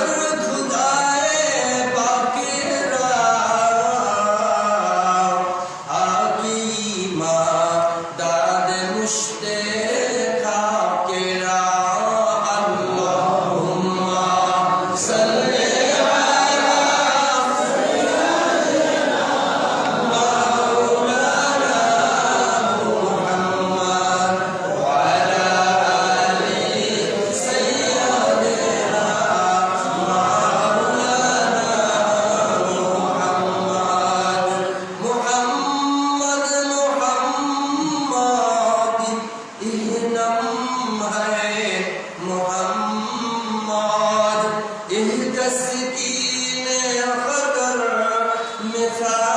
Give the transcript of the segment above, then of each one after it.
Where will مسكين فكر مثال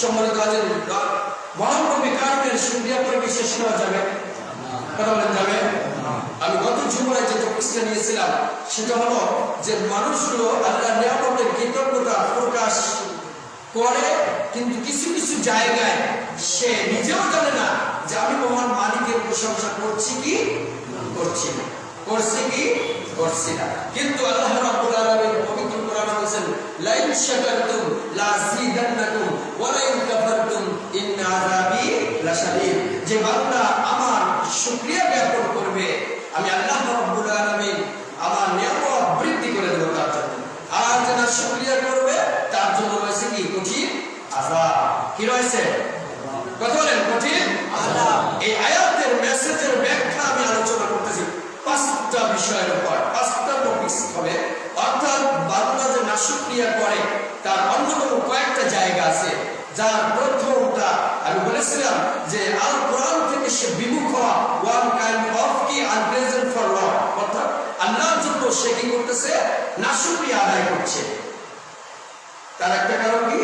সম্মানিত হাজির মহান রবি কারণের শুক্রিয়া করে শেষ করা যাবে কথা বলেন যাবে আমি গত জুমায় যে টপিকটা নিয়েছিলাম, সেটা হলো যে মানুষগুলো আল্লাহ নিয়ামতের কৃতজ্ঞতা প্রকাশ করে, কিন্তু কিছু কিছু জায়গায় সে নিজেও জানে না যে আমি মহান মালিকের প্রশংসা করছি কি? করছি না। করছি কি? করছি না। কিন্তু আল্লাহ রাব্বুল আলামিন লাইন শাকারতুম লা জিদান্নাকুম ওয়া লাইন কাফারতুম ইন্না আযাবি লাশাদীদ যে বান্দা আমার শুকরিয়া জ্ঞাপন করবে, আমি আল্লাহ রাব্বুল আলামিন আমার নিয়ামত বৃদ্ধি করে দেব তার জন্য। আর যারা শুকরিয়া করবে, তার জন্য রয়েছে কি? কঠিন আযাব। কি রয়েছে? কথা বলেন, কঠিন আযাব। এই আয়াতের মেসেজের ব্যাখ্যা আমি আলোচনা করতেছি। পাঁচটা বিষয়ের উপর, পাঁচটা টপিক হবে বান্দা যে করে। তার অন্যতম কয়েকটা জায়গা আছে, যার প্রথমটা আমি বলেছিলাম যে আল কোরআন থেকে সে বিমুখ হওয়া, ওয়ান কাইন্ড অফ কি ফর অর্থাৎ আল্লাহর জন্য সে কি করতেছে? নাশুক্রিয়া আদায় করছে। তার একটা কারণ কি?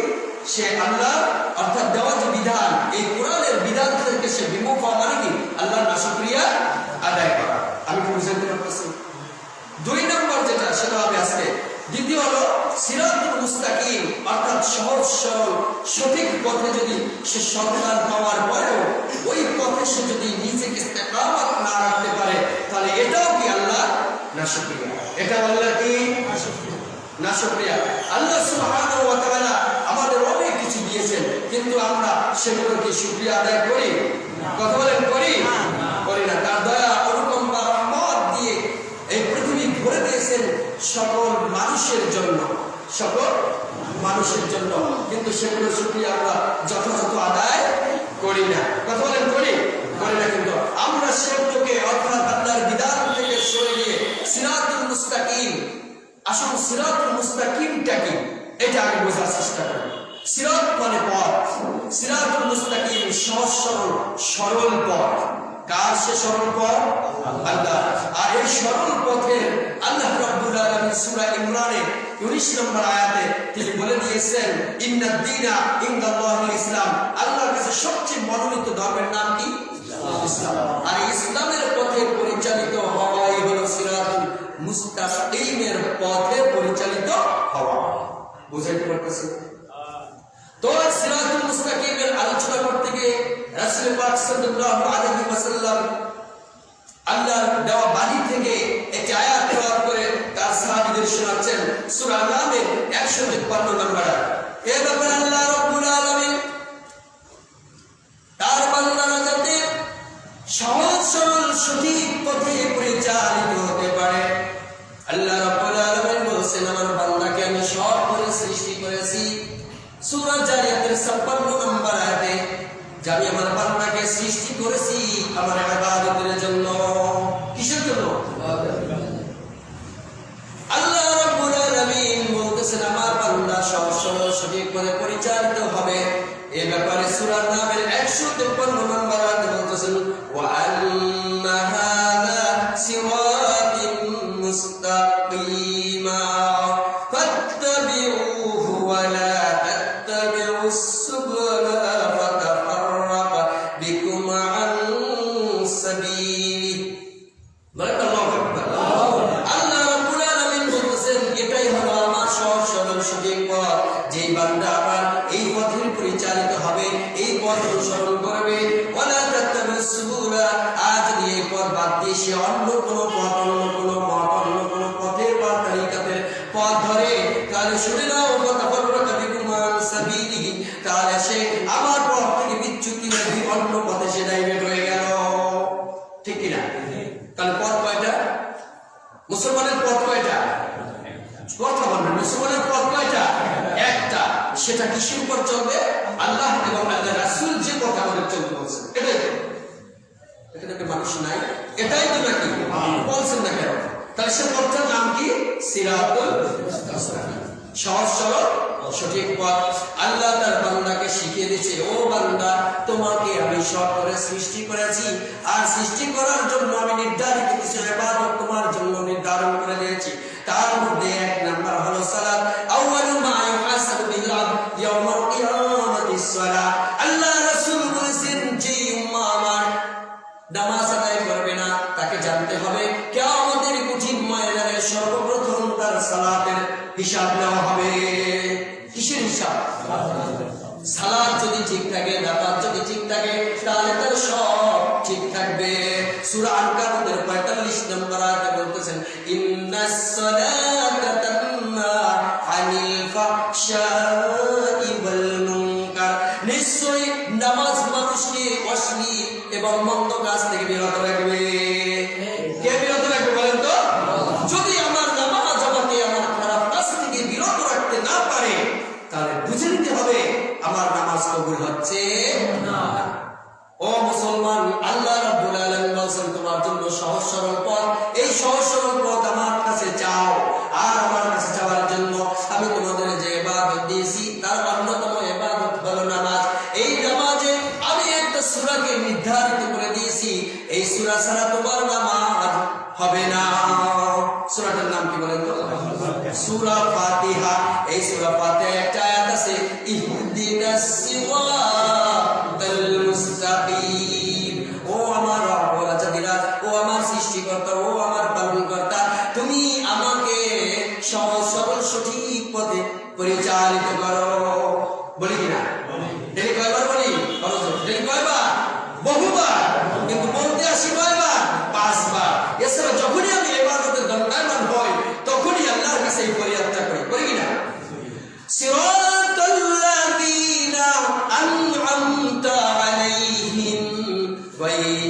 সে আল্লাহ অর্থাৎ দেওয়া যে বিধান, এই কোরআনের বিধান থেকে সে বিমুখ হওয়া মানে কি? আল্লাহর আদায় করা। আমি পারতেছি? দুই নম্বর যেটা, সেটা হবে আজকে দ্বিতীয় হলো সিরাতুল মুস্তাকিম অর্থাৎ সহজ সরল সঠিক পথে যদি সে সন্ধান পাওয়ার পরেও ওই পথে সে যদি নিজেকে ইস্তেকামাত না রাখতে পারে তাহলে এটাও কি আল্লাহ? না শুকরিয়া। এটা আল্লাহ কি? না শুকরিয়া। আল্লাহ সুবহানাহু ওয়া তাআলা আমাদের অনেক কিছু দিয়েছেন কিন্তু আমরা সেগুলো কি শুকরিয়া আদায় করি? কথা বলেন করি? করি না। তার দয়া অনুকম্পা রহমত দিয়ে এই ভরে দিয়েছেন সকল মানুষের জন্য, সকল মানুষের জন্য। কিন্তু সেগুলো শুকরিয়া আমরা যথাযথ আদায় করি না। কথা বলেন, করি? করি না কিন্তু। আমরা সেগুলোকে অর্থাৎ আল্লাহর বিধান থেকে সরে গিয়ে সিরাতুল মুস্তাকিম, আসল সিরাতুল মুস্তাকিমটা কি? এটা আগে বোঝার চেষ্টা করি সিরাত মানে পথ। সিরাতুল মুস্তাকিম সহজ সরল সরল পথ। কার সে সরল পথ? আল্লাহ। এই সরল পথে আল্লাহ রাব্বুল আলামিন সূরা ইমরানে 19 নম্বর আয়াতে তিনি বলে দিয়েছেন, ইন্না দীনা ইনদাল্লাহিল ইসলাম। আল্লাহর কাছে সবচেয়ে মনোনীত ধর্মের নাম কি? ইসলাম। আর ইসলামের পথে পরিচালিত হওয়াই হলো সিরাতুল মুস্তাকিমের পথে পরিচালিত হওয়া। বুঝাইতে পারতেছি তো সিরাতুল মুস্তাকিমের আলোচনা করতে গিয়ে রাসূল পাক সাল্লাল্লাহু আলাইহি ওয়াসাল্লাম আল্লাহর দেওয়া বাণী থেকে একটি আয়াত করে তার সাহাবীদের শোনাচ্ছেন সূরা নামের 153 নম্বর এ ব্যাপারে আল্লাহ তার বান্দারা যাতে সহজ সরল সঠিক নাই, এটাই তো নাকি? বলছেন না কেন? সে পথটার নাম কি? সিরাতুল সহজ সরল, সঠিক পথ। আল্লাহ তার বান্দাকে শিখিয়ে ও বান্দা, তোমাকে আমি সব করে সৃষ্টি করেছি। আর সৃষ্টি করার জন্য আমি নির্ধারিত কিছু তোমার জন্য নির্ধারণ করে দিয়েছি। থাকে তাহলে তার সব ঠিক থাকবে। সুরা আনকাবুদের পঁয়তাল্লিশ নম্বর আয়াতে বলতেছেন ইন্নাস নির্ধারিত করে দিয়েছি, এই সুরা ছাড়া তোমার নামাজ হবে না। সুরাটার নাম কি বলেন তো? সুরা ফাতিহা। এই সুরা ফাতিহা একটা আয়াত আছে, ইহুদিনা সিওয়া 关于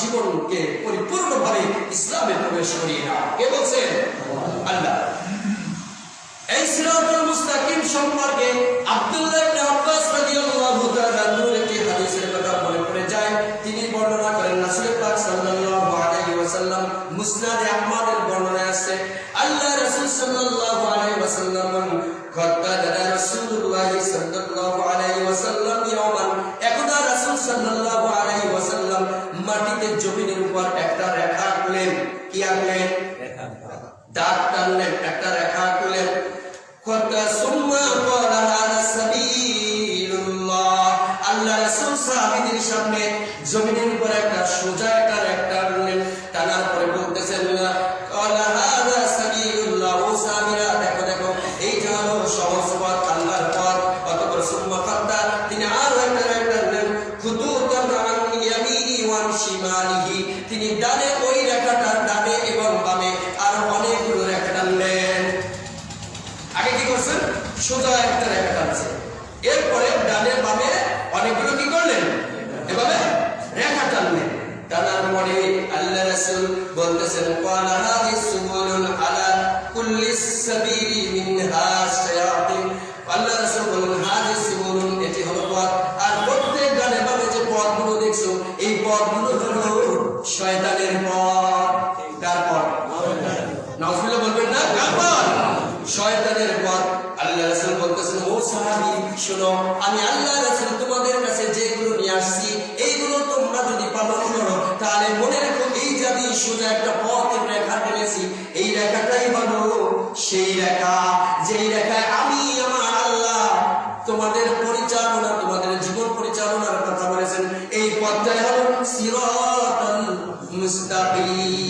জীবনকে পরিপূর্ণভাবে ইসলামে প্রবেশ করিয়ে না কে বলছেন? আল্লাহ। এই সিরাতুল মুস্তাকিম সম্পর্কে নাউজবিল্লা বলবেন না? কাফার শয়তানের পথ। আল্লাহ রাসূল বলতেছেন, ও সাহাবী, শোনো, আমি আল্লাহ রাসূল তোমাদের কাছে যেগুলো নিয়ে আসছি, এইগুলো তোমরা যদি পালন করো, তাহলে মনে রেখো এই যে আমি সোজা একটা পথের রেখা টেনেছি এই রেখাটাই হলো সেই রেখা। যেই রেখায় আমি আমার আল্লাহ তোমাদের পরিচালনা, তোমাদের জীবন পরিচালনার কথা বলেছেন, এই পথটাই হলো সিরাতাল মুস্তাকিম।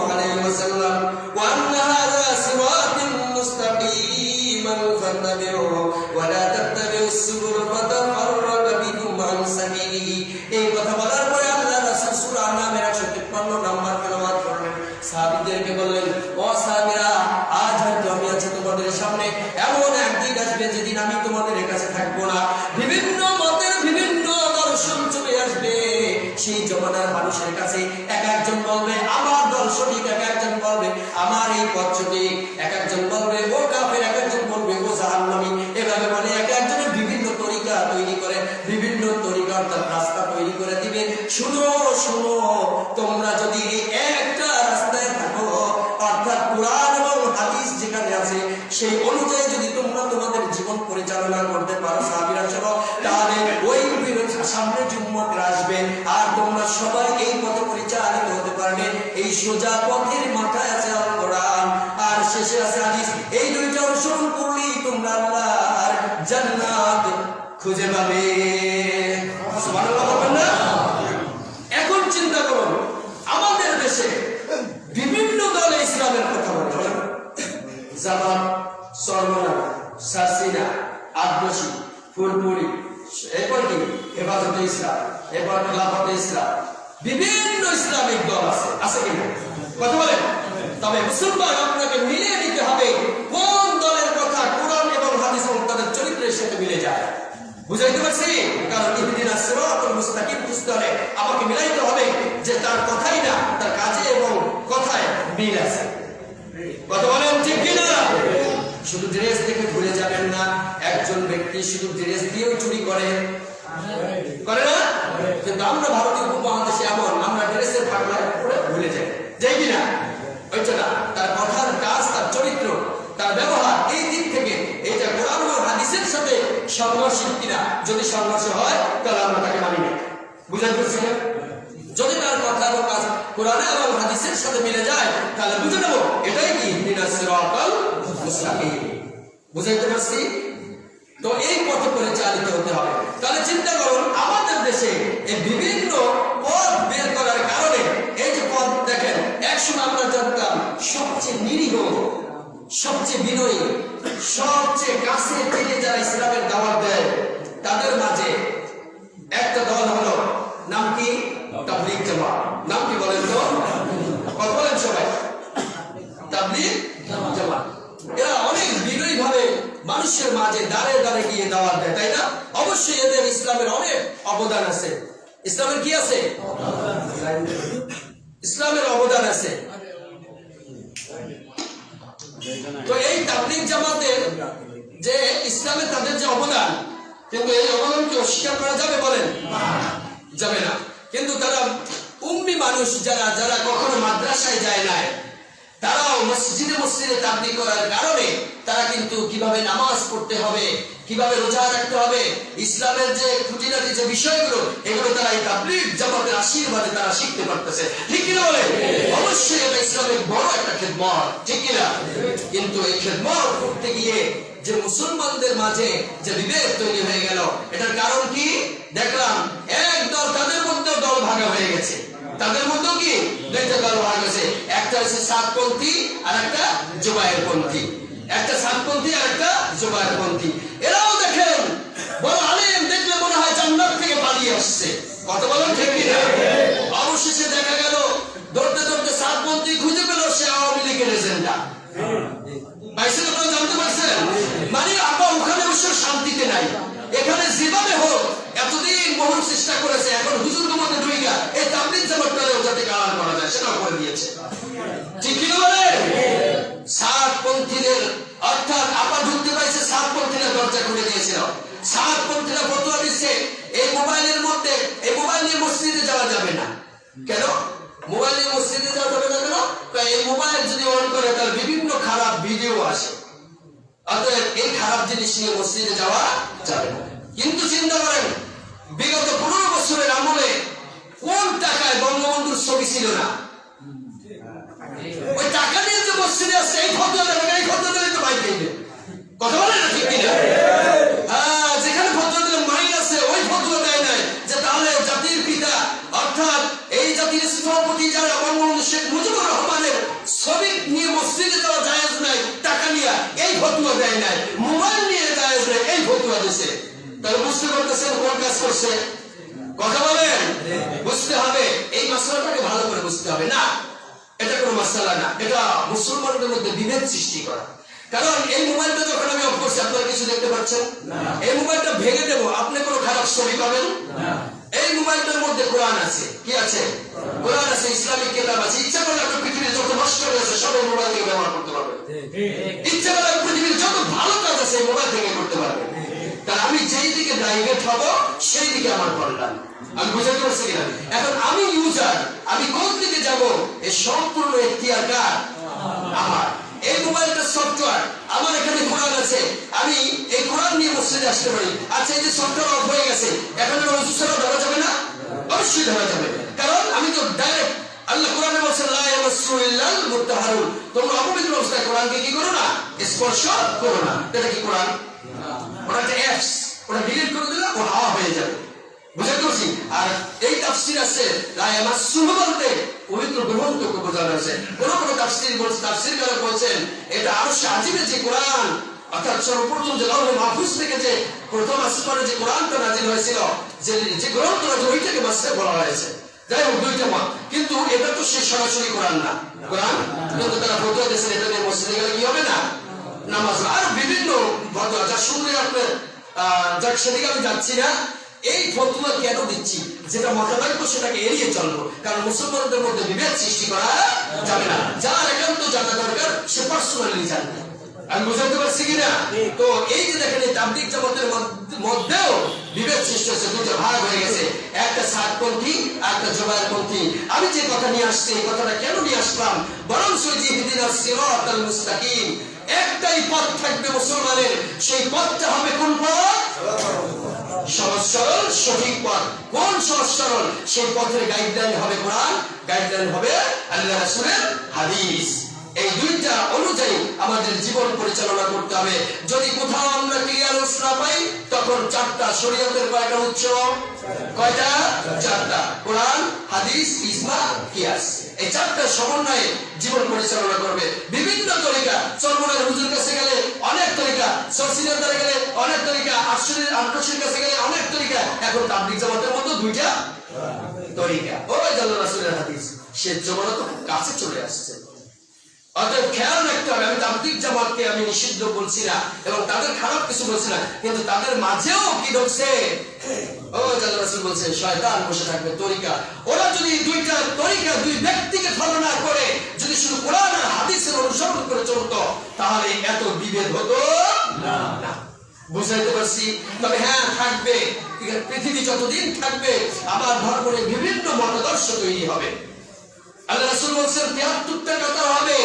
তরিকা রাস্তা তৈরি করে দিবে শুনো শুনো, তোমরা যদি একটা রাস্তায় থাকো, অর্থাৎ কোরআন এবং হাদিস যেখানে আছে, সেই অনুযায়ী যদি তোমরা তোমাদের জীবন পরিচালনা করতে পারো, সাহাবীরা, চলো, তাহলে ওই সামনে জুম্মত আসবে। আর তোমরা সবাই এই পথে পরিচালিত হতে পারবে। এই সোজা পথের মাথায় আছে কোরআন, আর শেষে আছে হাদিস। এই দুইটা অনুসরণ করলেই তোমরা আল্লাহর জান্নাত খুঁজে পাবে। ইসলাম ইসলাম। বিভিন্ন ইসলামিক দল আছে। কি তবে মুসলমান আপনাকে মিলিয়ে নিতে হবে। কোন দলের কথা কোরআন এবং হাদিস এবং তাদের চরিত্রের সাথে মিলে যায় বুঝাইতে পারছি? কারণ ইহদিনা সিরাতাল মুস্তাকিম বুঝতে আমাকে মিলাইতে হবে যে তার কথাই না, তার কাজে এবং কথায় মিল আছে। কথা বলেন ঠিক কিনা? শুধু ড্রেস দেখে ভুলে যাবেন না, একজন ব্যক্তি শুধু ড্রেস দিয়েও চুরি করে। করে না? কিন্তু আমরা ভারতীয় উপমহাদেশে এমন, আমরা ড্রেসের পাগলায় পড়ে ভুলে যাই। যাই কিনা? ওইটা না, তার কথার কাজ, তার চরিত্র, তার ব্যবহার, এই দিক থেকে এইটা কোরআন হাদিসের সাথে সংঘর্ষিক কিনা যদি সংঘর্ষ হয়, তাহলে আমরা তাকে মানি না। বুঝাতে পারছি? যদি তার কথা এবং কাজ কোরআনে এবং হাদিসের সাথে মিলে যায়, তাহলে বুঝে নেব, এটাই কি? ইহদিনাস সিরাতাল বুঝাইতে পারছি? তো এই পথে পরিচালিত হতে হবে। তাহলে চিন্তা করুন, আমাদের দেশে এই বিভিন্ন পথ বের করার কারণে এই যে পথ দেখেন, একসময় আমরা জানতাম সবচেয়ে নিরীহ সবচেয়ে বিনয়ী, সবচেয়ে কাছে টেনে যারা ইসলামের দাওয়াত দেয়, তাদের মাঝে একটা দল হলো, নাম কি? তাবলিগ জামাত। নাম কি বলেন তো? কথা বলেন সবাই। তাবলিগ জামাত। এরা অনেক বিনয়ী ভাবে মানুষের মাঝে দাঁড়ে দাঁড়ে গিয়ে দাওয়াত দেয়, তাই না? অবশ্যই এদের ইসলামের অনেক অবদান আছে। ইসলামের কি আছে? ইসলামের অবদান আছে। তো এই তাবলিক জামাতের যে ইসলামে তাদের যে অবদান, কিন্তু এই অবদানকে অস্বীকার করা যাবে বলেন? যাবে না। কিন্তু তারা উম্মি মানুষ যারা যারা কখনো মাদ্রাসায় যায় নাই তারাও মসজিদে মসজিদে তাবলিগ করার কারণে তারা কিন্তু কীভাবে নামাজ পড়তে হবে, কীভাবে রোজা রাখতে হবে, ইসলামের যে খুঁটিনাটি, যে বিষয়গুলো, এগুলো তারা এই তাবলিগ জামাতের আশীর্বাদে তারা শিখতে পারতেছে। ঠিক কিনা বলে অবশ্যই এটা ইসলামের বড় একটা খেদমত। ঠিক কিনা? কিন্তু এই খেদমত করতে গিয়ে যে মুসলমানদের মাঝে যে বিভেদ তৈরি হয়ে গেল, এটার কারণ কি? দেখলাম, এক দল তাদের মধ্যে দল ভাগা হয়ে গেছে। তাদের মধ্যে কি? ভাগ হয়েছে একটা হচ্ছে সাতপন্থী, আর একটা জুবায়ের পন্থী একটা সাতপন্থী আর একটা জুবায়ের পন্থী এরাও দেখেন, বড় আলেম দেখলে মনে হয় জান্নাত থেকে পালিয়ে আসছে। কত বলেন ঠিক কিনা? অবশেষে দেখা গেল, ধরতে ধরতে সাতপন্থী খুঁজে পেল সে আওয়ামী লীগের এজেন্ডা। আপনারা জানতে পারছেন? মানে আমরা ওখানে বসে শান্তিতে নাই। এখানে যেভাবে হোক এতদিন বহু চেষ্টা করেছে, এখন হুজুর তোমাদের ঢুইগা, এই তাবলিগ জামাতটারেও যাতে কালার করা যায়, সেটাও করে দিয়েছে। ঠিক কি বলে? সাত পন্থীদের, অর্থাৎ আপা ঢুকতে পাইছে, সাত পন্থীরা দরজা খুলে দিয়েছিল। সাতপন্থীরা ফতোয়া দিচ্ছে, এই মোবাইলের মধ্যে, এই মোবাইল নিয়ে মসজিদে যাওয়া যাবে না। কেন? মোবাইল নিয়ে মসজিদে যাওয়া যাবে না কেন? এই মোবাইল যদি অন করে, তাহলে বিভিন্ন খারাপ ভিডিও আসে। অতএব এই খারাপ জিনিস নিয়ে মসজিদে যাওয়া যাবে না। কিন্তু চিন্তা করেন বিগত পনেরো বছরের আমলে কোন টাকায় বঙ্গবন্ধুর ছবি ছিল না? ওই টাকা নিয়ে যে মসজিদে আসছে এই দেবে এই দিলে তো ভাই দেখবে কথা বলে না ঠিক কিনা? হ্যাঁ যেখানে দিলে মাইন আছে, ওই দেয় নাই যে তাহলে জাতির পিতা, অর্থাৎ এই জাতির স্থপতি যারা বঙ্গবন্ধু শেখ মুজিবুর রহমানের ছবি নিয়ে মসজিদে যাওয়া নাই, টাকা নিয়ে এই ফতুয়া দেয় নাই, মোবাইল নিয়ে জায়েজ নাই, এই ফতুয়া দিছে। তাহলে বুঝতে পারতেছেন কোন কাজ করছে? কথা বলেন? বুঝতে হবে। এই মশলাটাকে ভালো করে বুঝতে হবে না? এটা কোনো মশলা না। এটা মুসলমানদের মধ্যে বিভেদ সৃষ্টি করা। কারণ এই মোবাইলটা যখন আমি অফ করছি আপনারা কিছু দেখতে পাচ্ছেন? এই মোবাইলটা ভেঙে দেবো আপনি কোনো খারাপ ছবি পাবেন? এই মোবাইলটার মধ্যে কোরআন আছে। কি আছে? কোরআন আছে ইসলামিক কিতাব আছে। ইচ্ছা করলে আপনি পৃথিবীর যত নষ্ট হয়েছে সব এই মোবাইল থেকে ব্যবহার করতে পারবেন। ইচ্ছা করলে পৃথিবীর যত ভালো কাজ আছে এই মোবাইল থেকে করতে পারবেন। তাহলে আমি যেই দিকে ডাইভেট হব, সেই দিকে আমার কল্যাণ। আমি বুঝাতে পারছি কিনা? এখন আমি ইউজার আমি কোন দিকে যাব? এই সম্পূর্ণ এখতিয়ার কার? আমার। এই মোবাইলটা সফটওয়্যার আমার এখানে কোরআন আছে। আমি এই কোরআন নিয়ে মসজিদে আসতে পারি। আচ্ছা এই যে সফটওয়্যার অফ হয়ে গেছে, এখন ওযু ছাড়া ধরা যাবে না? অবশ্যই ধরা যাবে। কারণ আমি তো ডাইরেক্ট আল্লাহ কোরআনে বলছেন লা ইয়ামাসসু তোমরা অপবিত্র অবস্থায় কোরআনকে কি করো না? স্পর্শ করো না। এটা কি কোরআন? ওটা একটা অ্যাপস ওটা ডিলিট করে দিলে বলতে কোরআন কিন্তু এটা তো সে সরাসরি কোরআন না। কোরআন? কিন্তু তারা ফটোয়া দিয়েছেন, এটা নিয়ে মসজিদে গেলে কি হবে না? নামাজ। আর বিভিন্ন ফতোয়া যা শুনলে আপনার যাক সেদিকে আমি যাচ্ছি না। এই ফতোয়া কেন দিচ্ছি? যেটা মতাবাক্য সেটাকে এড়িয়ে চলবো। কারণ মুসলমানদের মধ্যে বিভেদ সৃষ্টি করা যাবে না। যার একান্ত জানা দরকার সে পার্সোনালি জানবে। আমি বুঝাতে পারছি কিনা? তো এই যে দেখেন এই তাবলিক জামাতের মধ্যেও বিভেদ সৃষ্টি হয়েছে দুটো ভাগ হয়ে গেছে। একটা সাতপন্থী আর একটা জবাইপন্থী আমি যে কথা নিয়ে আসছি এই কথাটা কেন নিয়ে আসলাম? বরং সৈজি হিদিনা সিরাতাল মুস্তাকিম একটাই পথ থাকবে মুসলমানের, সেই পথটা হবে কোন পথ? সঠিক পথ। কোন সহজ সেই পথের গাইডলাইন হবে কোরআন গাইডলাইন হবে আল্লাহ রাসূলের হাদিস। এই দুইটা অনুযায়ী আমাদের জীবন পরিচালনা করতে হবে। যদি কোথাও আমরা ক্লিয়ারেন্স না পাই, তখন চারটা শরীয়তের কয়টা উৎস? কয়টা? চারটা। কোরআন হাদিস ইসমা কিয়াস। এই চারটা সমন্বয়ে জীবন পরিচালনা করবে। বিভিন্ন তরিকা। হুজুর কাছে গেলে অনেক তরিকা, সরসিনের দ্বারা গেলে অনেক তরিকা আশ্রয়ের কাছে গেলে অনেক তরিকা। এখন তাবলিক জামাতের মতো দুইটা তরিকা। ওই জাল্লাহ রাসুলের হাদিস। সে জমানত কাছে চলে আসছে। অতএব খেয়াল রাখতে হবে, আমি তাবলিক জামাতকে আমি নিষিদ্ধ বলছি না, এবং তাদের খারাপ কিছু বলছি না, কিন্তু তাদের মাঝেও কি ঢুকছে? ও রাসূল বলছে, শয়তান বসে থাকবে, তরিকা। ওরা যদি দুইটা তরিকা, দুই ব্যক্তিকে করে, যদি শুধু কোরআন আর হাদিসের অনুসরণ করে চলতো, তাহলে এত বিভেদ হতো না। বুঝাইতে পারছি? তবে হ্যাঁ থাকবে। পৃথিবী যতদিন থাকবে, আবার ধর্মের বিভিন্ন মতাদর্শ তৈরি হবে। আল্লাহ রাসূল বলছেন 73টা কাতার হবে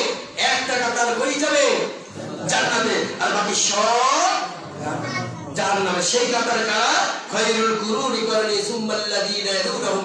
একটা কাতার হয়ে যাবে জান্নাতে। আর বাকি সব জাহান্নামে। সেই কাতার কারা? খায়রুল কুরুনি করনি, সুম্মাল্লাযীনা ইয়ালুনহুম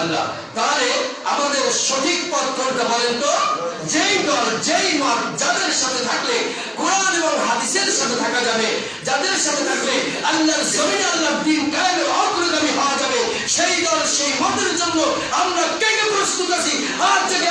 আল্লাহ। তাহলে আমাদের সঠিক পথ কোনটা বলেন তো যেই দল যেই মত যাদের সাথে থাকলে কোরআন এবং হাদিসের সাথে থাকা যাবে যাদের সাথে থাকলে আল্লাহর জমিনে আল্লাহ দিন কায়েমের অগ্রগামী হওয়া যাবে সেই দল সেই মতের জন্য আমরা কে কে প্রস্তুত আছি? আজ থেকে